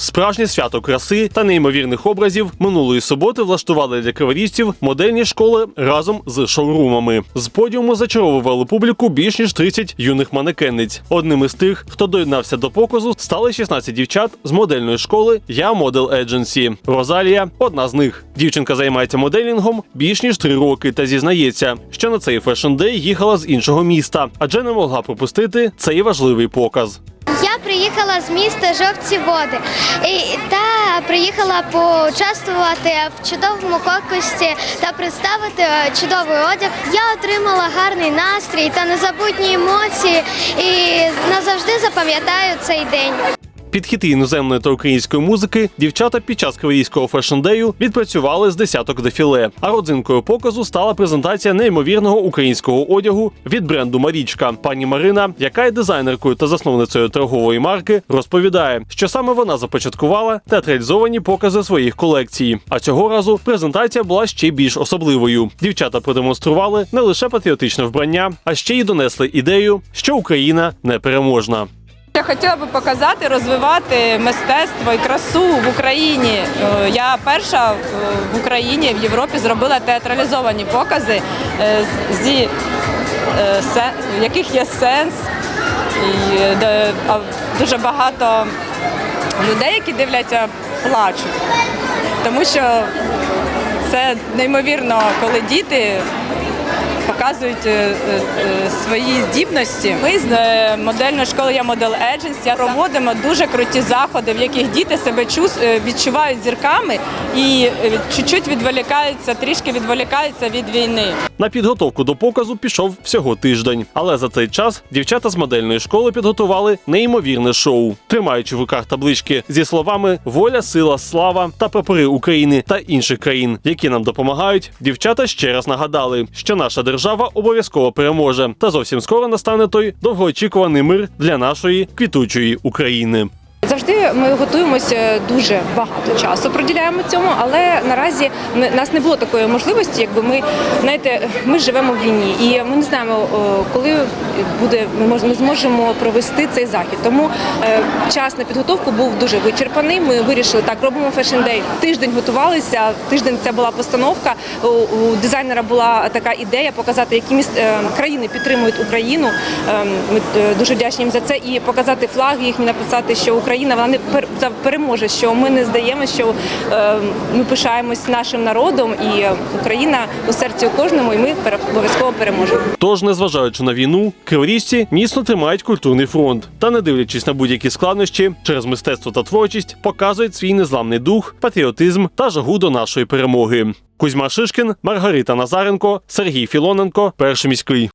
Справжнє свято краси та неймовірних образів минулої суботи влаштували для криворіжців модельні школи разом з шоурумами. З подіуму зачаровували публіку більш ніж 30 юних манекенниць. Одним із тих, хто доєднався до показу, стали 16 дівчат з модельної школи Я Model Agency. Розалія одна з них. Дівчинка займається моделінгом більш ніж три роки та зізнається, що на цей фешн-дей їхала з іншого міста, адже не могла пропустити цей важливий показ. Приїхала з міста Жовті Води і, та приїхала поучаствувати в чудовому конкурсі та представити е, чудовий одяг. Я отримала гарний настрій та незабутні емоції і назавжди запам'ятаю цей день. Під хіти іноземної та української музики дівчата під час криворізького фешн-дею відпрацювали з десяток дефіле. А родзинкою показу стала презентація неймовірного українського одягу від бренду Марічка. Пані Марина, яка є дизайнеркою та засновницею торгової марки, розповідає, що саме вона започаткувала театралізовані покази своїх колекцій. А цього разу презентація була ще більш особливою. Дівчата продемонстрували не лише патріотичне вбрання, а ще й донесли ідею, що Україна непереможна. Я хотіла би показати, розвивати мистецтво і красу в Україні. Е, Я перша е, в Україні в Європі зробила театралізовані покази, е, зі яких є сенс. І дуже багато людей, які дивляться, плачуть. Тому що це неймовірно, коли діти показують е, е, свої здібності. Ми з е, модельної школи я Model Agency проводимо дуже круті заходи, в яких діти себе відчувають зірками і чуть-чуть відволікаються, трішки відволікаються від війни. На підготовку до показу пішов всього тиждень, але за цей час дівчата з модельної школи підготували неймовірне шоу, тримаючи в руках таблички зі словами Воля, сила, слава та прапори України та інших країн, які нам допомагають. Дівчата ще раз нагадали, що наша держава обов'язково переможе, та зовсім скоро настане той довгоочікуваний мир для нашої квітучої України. Завжди ми готуємося дуже багато часу, приділяємо цьому, але наразі нас не було такої можливості, якби ми знаєте, ми живемо в війні, і ми не знаємо, коли буде ми мож- зможемо провести цей захід. Тому е, час на підготовку був дуже вичерпаний. Ми вирішили так, робимо фешн дей. Тиждень готувалися. Тиждень це була постановка. У, дизайнера була така ідея показати, які міст е, країни підтримують Україну. Е, Ми е, дуже вдячні їм за це і показати флаги їхні, написати, що Україна вона не переможе, що ми не здаємося, що е, ми пишаємось нашим народом, і Україна у серці у кожному, і ми обов'язково переможемо. Тож, незважаючи на війну, криворіжці міцно тримають культурний фронт та, не дивлячись на будь-які складнощі, через мистецтво та творчість показують свій незламний дух, патріотизм та жагу до нашої перемоги. Кузьма Шишкін, Маргарита Назаренко, Сергій Філоненко, перший міський.